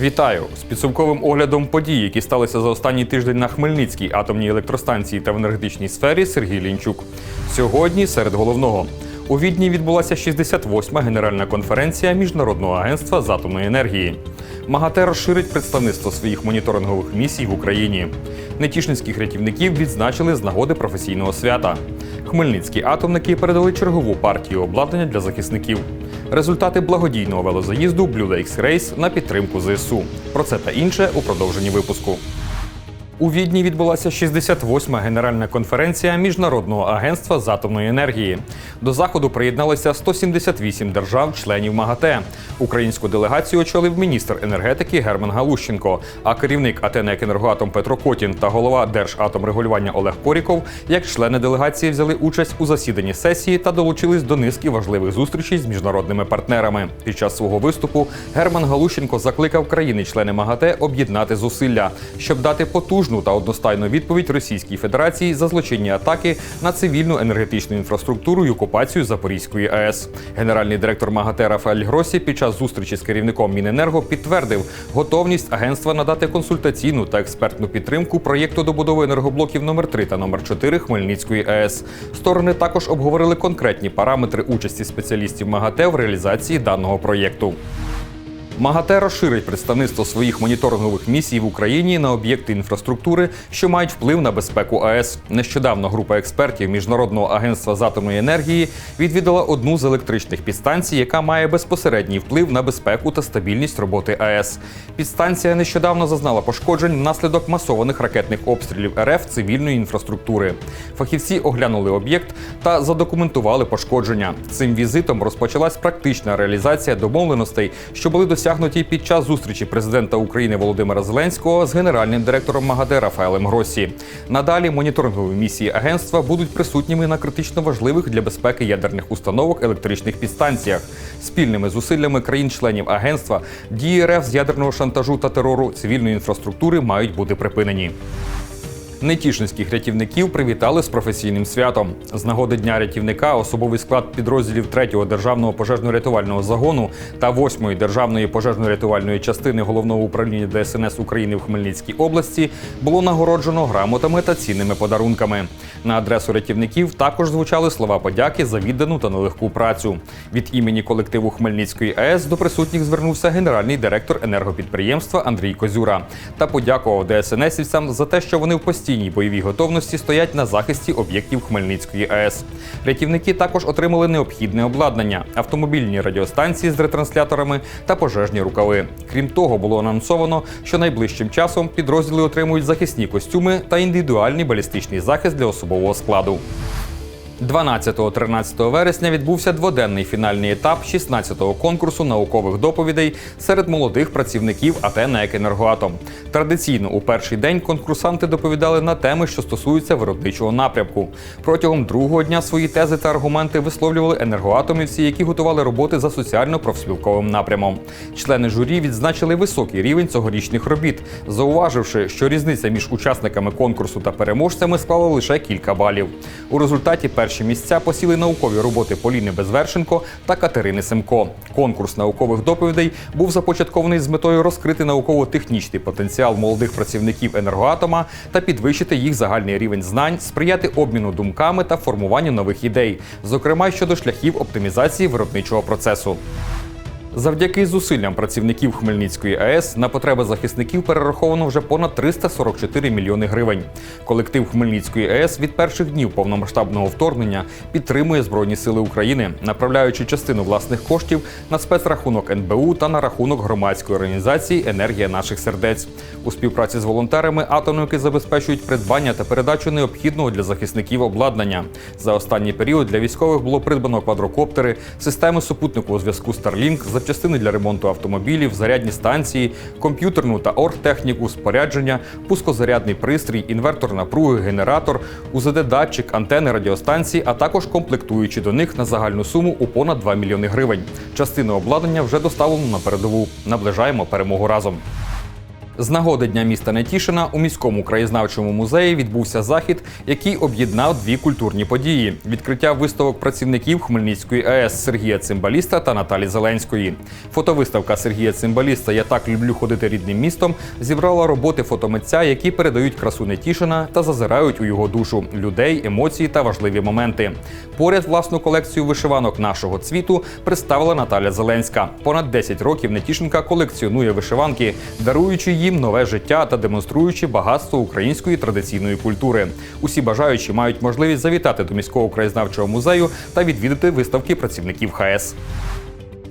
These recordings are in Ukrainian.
Вітаю з підсумковим оглядом подій, які сталися за останній тиждень на Хмельницькій атомній електростанції та в енергетичній сфері Сергій Лінчук. Сьогодні серед головного у Відні відбулася 68-ма генеральна конференція Міжнародного агентства з атомної енергії. МАГАТЕ розширить представництво своїх моніторингових місій в Україні. Нетішинських рятівників відзначили з нагоди професійного свята. Хмельницькі атомники передали чергову партію обладнання для захисників. Результати благодійного велозаїзду Blue Lakes Race на підтримку ЗСУ. Про це та інше у продовженні випуску. У Відні відбулася 68-ма генеральна конференція Міжнародного агентства з атомної енергії. До заходу приєдналися 178 держав-членів МАГАТЕ. Українську делегацію очолив міністр енергетики Герман Галущенко, а керівник АТНЕК Енергоатом Петро Котін та голова Держатомрегулювання Олег Коріков як члени делегації взяли участь у засіданні сесії та долучились до низки важливих зустрічей з міжнародними партнерами. Під час свого виступу Герман Галущенко закликав країни-члени МАГАТЕ об'єднати зусилля, щоб дати потужну та одностайну відповідь Російській Федерації за злочинні атаки на цивільну енергетичну інфраструктуру і окупацію Запорізької АЕС. Генеральний директор МАГАТЕ Рафаель Гросі під час зустрічі з керівником Міненерго підтвердив готовність агентства надати консультаційну та експертну підтримку проєкту добудови енергоблоків номер 3 та номер 4 Хмельницької АЕС. Сторони також обговорили конкретні параметри участі спеціалістів МАГАТЕ в реалізації даного проєкту. МАГАТЕ розширить представництво своїх моніторингових місій в Україні на об'єкти інфраструктури, що мають вплив на безпеку АЕС. Нещодавно група експертів Міжнародного агентства з атомної енергії відвідала одну з електричних підстанцій, яка має безпосередній вплив на безпеку та стабільність роботи АЕС. Підстанція нещодавно зазнала пошкоджень внаслідок масованих ракетних обстрілів РФ цивільної інфраструктури. Фахівці оглянули об'єкт та задокументували пошкодження. Цим візитом розпочалась практична реалізація домовленостей, що були досягнуті під час зустрічі президента України Володимира Зеленського з генеральним директором МАГАДЕ Рафаелем Гросі. Надалі моніторингові місії агентства будуть присутніми на критично важливих для безпеки ядерних установок електричних підстанціях. Спільними зусиллями країн-членів агентства дії РФ з ядерного шантажу та терору цивільної інфраструктури мають бути припинені. Нетішинських рятівників привітали з професійним святом. З нагоди дня рятівника особовий склад підрозділів 3-го державного пожежно-рятувального загону та 8-ї державної пожежно-рятувальної частини головного управління ДСНС України в Хмельницькій області було нагороджено грамотами та цінними подарунками. На адресу рятівників також звучали слова подяки за віддану та нелегку працю. Від імені колективу Хмельницької АЕС до присутніх звернувся генеральний директор енергопідприємства Андрій Козюра та подякував ДСНСівцям за те, що вони в постійній бойовій готовності стоять на захисті об'єктів Хмельницької АЕС. Рятівники також отримали необхідне обладнання: автомобільні радіостанції з ретрансляторами та пожежні рукави. Крім того, було анонсовано, що найближчим часом підрозділи отримують захисні костюми та індивідуальний балістичний захист для особового складу. 12-13 вересня відбувся дводенний фінальний етап 16-го конкурсу наукових доповідей серед молодих працівників АТ «НЕК Енергоатом. Традиційно у перший день конкурсанти доповідали на теми, що стосуються виробничого напрямку. Протягом другого дня свої тези та аргументи висловлювали енергоатомівці, які готували роботи за соціально-профспілковим напрямом. Члени журі відзначили високий рівень цьогорічних робіт, зауваживши, що різниця між учасниками конкурсу та переможцями склала лише кілька балів. У результаті перші місця посіли наукові роботи Поліни Безвершенко та Катерини Семко. Конкурс наукових доповідей був започаткований з метою розкрити науково-технічний потенціал молодих працівників енергоатома та підвищити їх загальний рівень знань, сприяти обміну думками та формуванню нових ідей, зокрема щодо шляхів оптимізації виробничого процесу. Завдяки зусиллям працівників Хмельницької АЕС на потреби захисників перераховано вже понад 344 мільйони гривень. Колектив Хмельницької АЕС від перших днів повномасштабного вторгнення підтримує Збройні Сили України, направляючи частину власних коштів на спецрахунок НБУ та на рахунок громадської організації Енергія наших сердець. У співпраці з волонтерами атомники забезпечують придбання та передачу необхідного для захисників обладнання. За останній період для військових було придбано квадрокоптери, системи супутникового зв'язку Starlink, запчастини для ремонту автомобілів, зарядні станції, комп'ютерну та оргтехніку, спорядження, пускозарядний пристрій, інвертор напруги, генератор, УЗД-датчик, антени радіостанції, а також комплектуючи до них на загальну суму у понад 2 мільйони гривень. Частину обладнання вже доставлено на передову. Наближаємо перемогу разом. З нагоди Дня міста Нетішина у міському краєзнавчому музеї відбувся захід, який об'єднав дві культурні події: відкриття виставок працівників Хмельницької АЕС Сергія Цимбаліста та Наталі Зеленської. Фотовиставка Сергія Цимбаліста Я так люблю ходити рідним містом зібрала роботи фотомитця, які передають красу Нетішина та зазирають у його душу людей, емоції та важливі моменти. Поряд власну колекцію вишиванок нашого цвіту представила Наталя Зеленська. Понад 10 років Нетішинка колекціонує вишиванки, даруючи їм нове життя та демонструючи багатство української традиційної культури. Усі бажаючі мають можливість завітати до міського краєзнавчого музею та відвідати виставки працівників ХАЕС.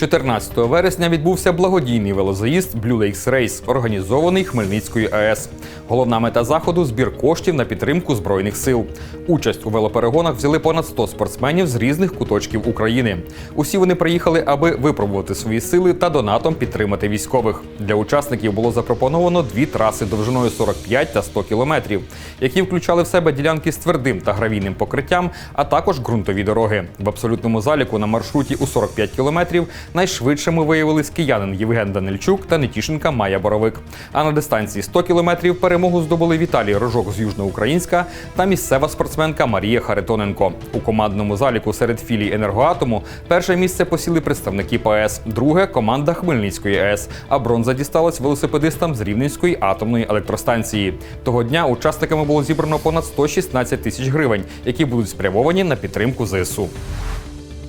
14 вересня відбувся благодійний велозаїзд Blue Lakes Race, організований Хмельницькою АЕС. Головна мета заходу збір коштів на підтримку збройних сил. Участь у велоперегонах взяли понад 100 спортсменів з різних куточків України. Усі вони приїхали, аби випробувати свої сили та донатом підтримати військових. Для учасників було запропоновано дві траси довжиною 45 та 100 кілометрів, які включали в себе ділянки з твердим та гравійним покриттям, а також ґрунтові дороги. В абсолютному заліку на маршруті у 45 кілометрів найшвидшими виявились киянин Євген Данильчук та Нетішинка Майя Боровик. А на дистанції 100 кілометрів перемогу здобули Віталій Рожок з Южноукраїнська та місцева спортсменка Марія Харитоненко. У командному заліку серед філій енергоатому перше місце посіли представники ПАЕС, друге команда Хмельницької АЕС. А бронза дісталась велосипедистам з Рівненської атомної електростанції. Того дня учасниками було зібрано понад 116 тисяч гривень, які будуть спрямовані на підтримку ЗСУ.